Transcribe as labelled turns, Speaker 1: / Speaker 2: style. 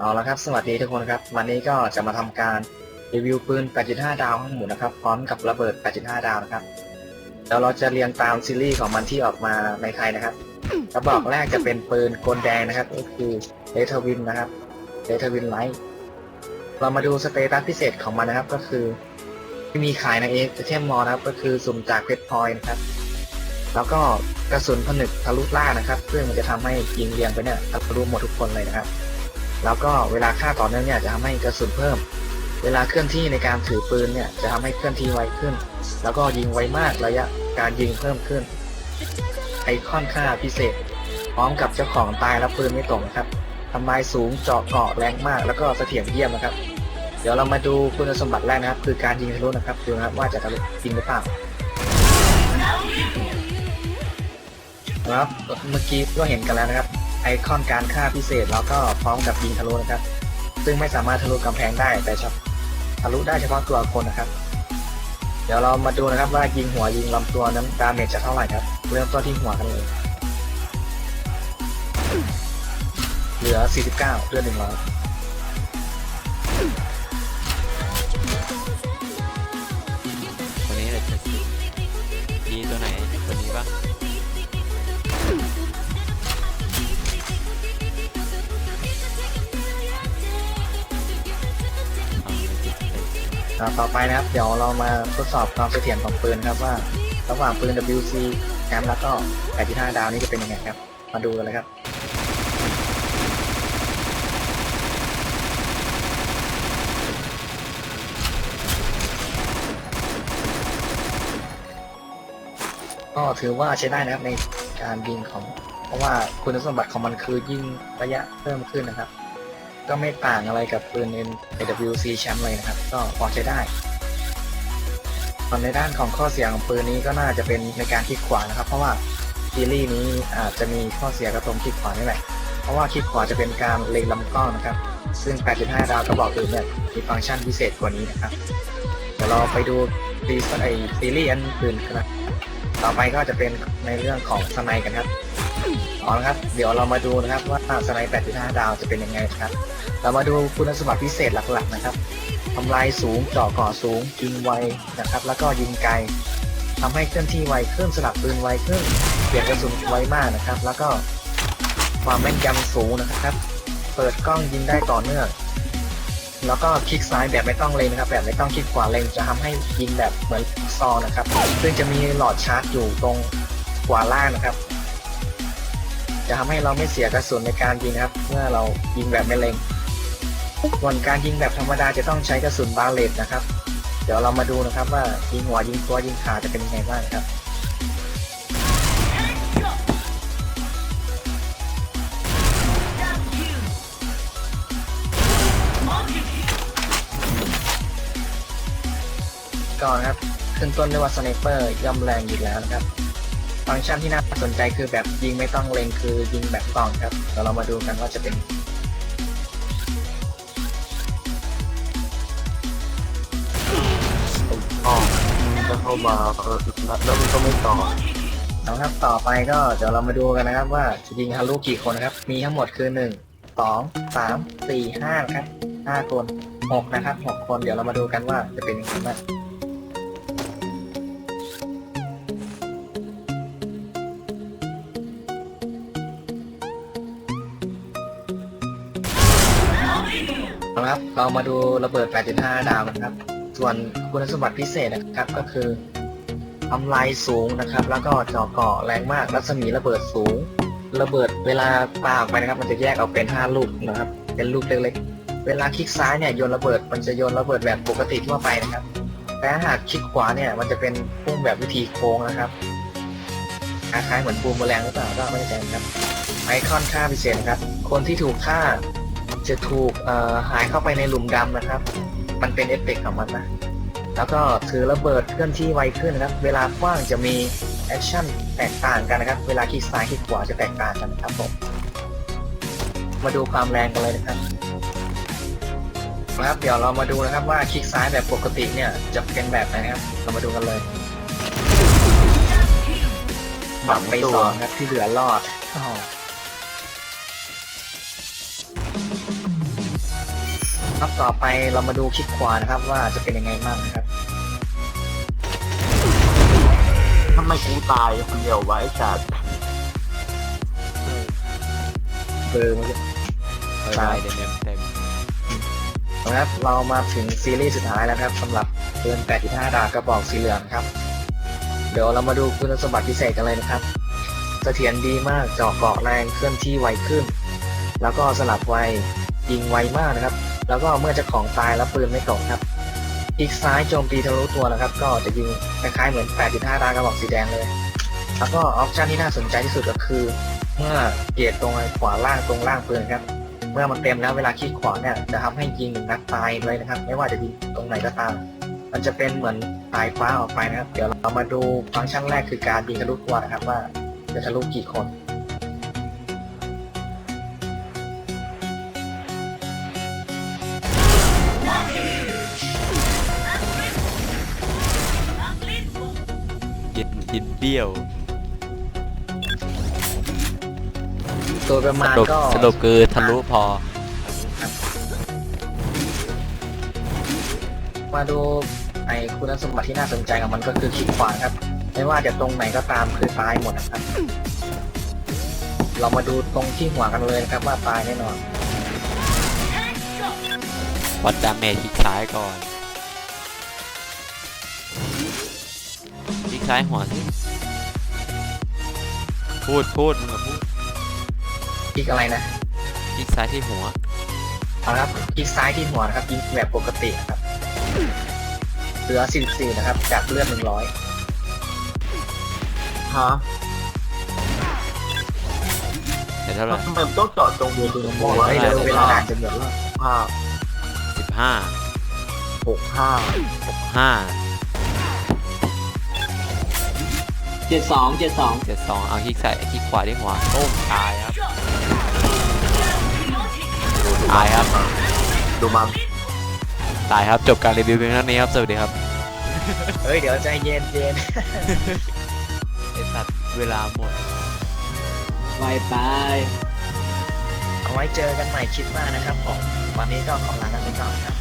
Speaker 1: เอาละครับสวัสดีทุกคนครับ วันนี้ก็จะมาทำการรีวิวปืน 8.5 ดาวทั้งหมดนะครับ พร้อมกับระเบิด 8.5 ดาวนะครับเดี๋ยวเราจะเรียงตามซีรีส์ของมันที่ออกมาในไทยนะครับกระบอกแรกจะเป็นปืนกลแดงนะครับ ก็คือเลเทวินนะครับเลเทวินไลท์เรามาดูสเตตัสพิเศษของมันนะครับ ก็คือที่มีขายในเอเทมมอลนะครับ ก็คือสุ่มจากเพชรพอยนะครับ แล้วก็กระสุนผนึกทะลุล่านะครับ ซึ่งมันจะทำให้ยิงเรียงไปเนี่ยทะลุหมดทุกคนเลยนะครับ แล้วก็เวลาฆ่าต่อเนื่องเนี่ยจะทำให้กระสุนเพิ่ม เวลาเคลื่อนที่ในการถือปืนเนี่ยจะทำให้เคลื่อนที่ไวขึ้น แล้วก็ยิงไวมากระยะการยิงเพิ่มขึ้น ไอคอนค่าพิเศษ พร้อมกับเจ้าของตายแล้วปืนไม่ตกนะครับทำลายสูงเจาะเกาะแรงมากแล้วก็เสถียรเยี่ยมนะครับ เดี๋ยวเรามาดูคุณสมบัติแรกนะครับ คือการยิงทะลุนะครับดูนะครับว่าจะทะลุจริงหรือเปล่าครับเมื่อกี้ก็เห็นกันแล้วนะครับ ไอคอนการฆ่าพิเศษแล้วก็พร้อมกับยิงทะลุนะครับ ซึ่งไม่สามารถทะลุกำแพงได้แต่เฉพาะทะลุได้เฉพาะตัวคนนะครับ เดี๋ยวเรามาดูนะครับว่ายิงหัวยิงลำตัวนั้นดาเมจจะเท่าไหร่ครับ เริ่มต้นที่หัวกันเลยเหลือ 49เลือด100
Speaker 2: ตัวนี้เลยดีตัวไหนตัวนี้ปะ ต่
Speaker 1: อไปนะครับ เดี๋ยวเรามาทดสอบความเสถียรของปืนครับว่า ระหว่างปืน WC แคมแล้วก็85ดาวนี้จะเป็นยังไงครับ มาดูกันเลยครับก็ถือว่าใช้ได้นะครับในการยิงของ เพราะว่าคุณสมบัติของมันคือยิงระยะเพิ่มขึ้นนะครับ ก็ไม่ต่างอะไรกับปืน AWC แชมป์เลยนะครับ ก็พอใช้ได้ส่วนในด้านของข้อเสียของปืนนี้ก็น่าจะเป็นในการคลิกขวานะครับ เพราะว่าซีรีส์นี้อาจจะมีข้อเสียกระตรงคลิกขวานี่แหละเพราะว่าคลิกขวาจะเป็นการเล็งลำกล้องนะครับ ซึ่ง 8.5 ดาวกระบอกปืนเนี่ยมีฟังก์ชันพิเศษกว่านี้นะครับเดี๋ยวเราไปดูซีไอซีรีส์อันอื่นกันนะต่อไปก็จะเป็นในเรื่องของสไนกันครับ เอาละครับ เดี๋ยวเรามาดูนะครับว่าสไน8.5 ดาวจะเป็นยังไงนะครับ เรามาดูคุณสมบัติพิเศษหลักๆนะครับทำลายสูงเจาะก่อสูงยิงไวนะครับ แล้วก็ยิงไกลทำให้เคลื่อนที่ไวขึ้นสลับปืนไวขึ้นเปลี่ยนกระสุนไวมากนะครับ แล้วก็ความแม่นยำสูงนะครับ เปิดกล้องยิงได้ต่อเนื่องแล้วก็คลิกซ้ายแบบไม่ต้องเล็งนะครับ แบบไม่ต้องคลิกขวาเล็งจะทำให้ยิงแบบเหมือนซอนะครับ ซึ่งจะมีหลอดชาร์จอยู่ตรงขวาล่างนะครับ จะทำให้เราไม่เสียกระสุนในการยิงครับ เมื่อเรายิงแบบไม่เล็งส่วนการยิงแบบธรรมดาจะต้องใช้กระสุนบาเลตนะครับ เดี๋ยวเรามาดูนะครับว่ายิงหัวยิงตัวยิงขาจะเป็นยังไงบ้างครับก่อนครับขึ้นต้นด้วยว่าสไนเปอร์ย่อมแรงอยู่แล้วนะครับ ฟังก์ชันที่น่าสนใจคือแบบยิงไม่ต้องเล็งคือยิงแบบกล่องครับเดี๋ยวเรามาดูกันว่าจะเป็น
Speaker 3: อ๋อมันจะเข้ามาเออแล้วมันก็ไม่ต่อ
Speaker 1: นะครับต่อไปก็เดี๋ยวเรามาดูกันนะครับว่าจะยิงฮารุกี่คนนะครับ มีทั้งหมดคือหนึ่งสองสามสี่ห้าครับห้าคนหกนะครับหกคนเดี๋ยวเรามาดูกันว่าจะเป็นยังไงบ้าง เอาละครับ เรามาดูระเบิด 8.5 ดาวนะครับ ส่วนคุณสมบัติพิเศษนะครับ ก็คือทำลายสูงนะครับ แล้วก็จาะเกาะแรงมาก รัศมีระเบิดสูง ระเบิดเวลาปาออกไปนะครับ มันจะแยกออกเป็น 5 ลูกนะครับ เป็นลูกเล็กๆ เวลาคลิกซ้ายเนี่ยโยนระเบิด มันจะโยนระเบิดแบบปกติทั่วไปนะครับ แต่หากคลิกขวาเนี่ย มันจะเป็นพุ่งแบบวิธีโค้งนะครับ คล้ายๆเหมือนบูมเมอแรงหรือเปล่าก็ไม่แน่ใจครับ ไอคอนค่าพิเศษนะครับ คนที่ถูกฆ่า จะถูกเอ่อหายเข้าไปในหลุมดำนะครับ มันเป็นเอฟเฟกต์ของมันนะ แล้วก็ถือระเบิดเคลื่อนที่ไวขึ้นนะครับ เวลากว้างจะมีแอคชั่นแตกต่างกันนะครับ เวลาคลิกซ้ายคลิกขวาจะแตกต่างกันนะครับผม มาดูความแรงกันเลยนะครับนะครับ เดี๋ยวเรามาดูนะครับว่าคลิกซ้ายแบบปกติเนี่ยจะเป็นแบบไหนนะครับ เรามาดูกันเลยบับไปสองครับที่เหลือรอด ครับต่อไปเรามาดูคลิกขวานะครับว่าจะเป็นยังไงบ้างนะครับ
Speaker 3: ทำไมกูตายคนเดียววะไอ้สัตว์
Speaker 1: เบอร์มัน
Speaker 2: ตายเต็มเต็มเต็ม
Speaker 1: นะครับเรามาถึงซีรีส์สุดท้ายแล้วครับสำหรับเดือน8.5 ดาวกระบอกสีเหลืองครับ เดี๋ยวเรามาดูคุณสมบัติพิเศษกันเลยนะครับเสถียรดีมากเจาะเกาะแรงเคลื่อนที่ไวขึ้น แล้วก็สลับไวยิงไวมากนะครับ แล้วก็เมื่อจะของตายแล้วปืนไม่ตกครับอีกซ้ายโจมตีทะลุตัวนะครับ ก็จะยิงคล้ายๆเหมือน 8.5ดาวกระบอกสีแดงเลย แล้วก็ออปชันที่น่าสนใจที่สุดก็คือ เมื่อเกียร์ตรงขวาล่างตรงล่างปืนครับ เมื่อมันเต็มแล้วเวลาคลิกขวาเนี่ยจะทำให้ยิงนัดตายเลยนะครับ ไม่ว่าจะยิงตรงไหนก็ตาม มันจะเป็นเหมือนสายฟ้าออกไปนะครับ เดี๋ยวเรามาดูฟังก์ชันแรกคือการยิงทะลุตัวนะครับว่าจะทะลุกี่คน
Speaker 2: ยินยินเบี้ยว
Speaker 1: โดยประ
Speaker 2: ส
Speaker 1: มาณ
Speaker 2: รุป
Speaker 1: ก็
Speaker 2: สรุปคือทะลุพอ
Speaker 1: มาดูไอ้คุณสมบัติที่น่าสนใจของมันก็คือคลิกขวาครับ ไม่ว่าจะตรงไหนก็ตามคือตายหมดนะครับ เรามาดูตรงที่หัวกันเลยนะครับว่าตายแน่นอน
Speaker 2: วัดดาเมจคลิกซ้ายก่อน ซ้ายหัวสิพูดพูดมึงอะพูด
Speaker 1: คลิกอะไรนะ
Speaker 2: คลิกซ้ายที่หัว
Speaker 1: เอาละครับคลิกซ้ายที่หัวนะครับยิงแบบปกตินะครับเหลือ44นะครับ จากเลือด100
Speaker 3: ฮะ
Speaker 2: เดี๋ยวเท่าไหร่
Speaker 3: ทำไมมันต้องเจาะตรงเดียวตรงนี้
Speaker 1: โอ้
Speaker 3: วะ
Speaker 1: ยเร็วเวลาอาจจะหมดแล้ว
Speaker 3: ห้า
Speaker 2: สิบห้า
Speaker 3: หกห้า
Speaker 2: ห้า
Speaker 4: เจ็ดสองเจ็ดสอง
Speaker 2: เจ็ดสองเอาคลิกซ้ายคลิกขวาที่หัวโอ้มตายครับตายครับ
Speaker 3: ดูมัน
Speaker 2: ตายครับจบการรีวิวเพียงเท่านี้ครับ สวัสดีครับ
Speaker 1: เฮ้ย เดี๋ยวใจเย็นเย็น
Speaker 2: ไอสัตว์เวลาหมด
Speaker 4: ไวไป
Speaker 1: เอาไว้เจอกันใหม่คลิปหน้านะครับผมวันนี้ก็ขอลากันไปก่อนครับ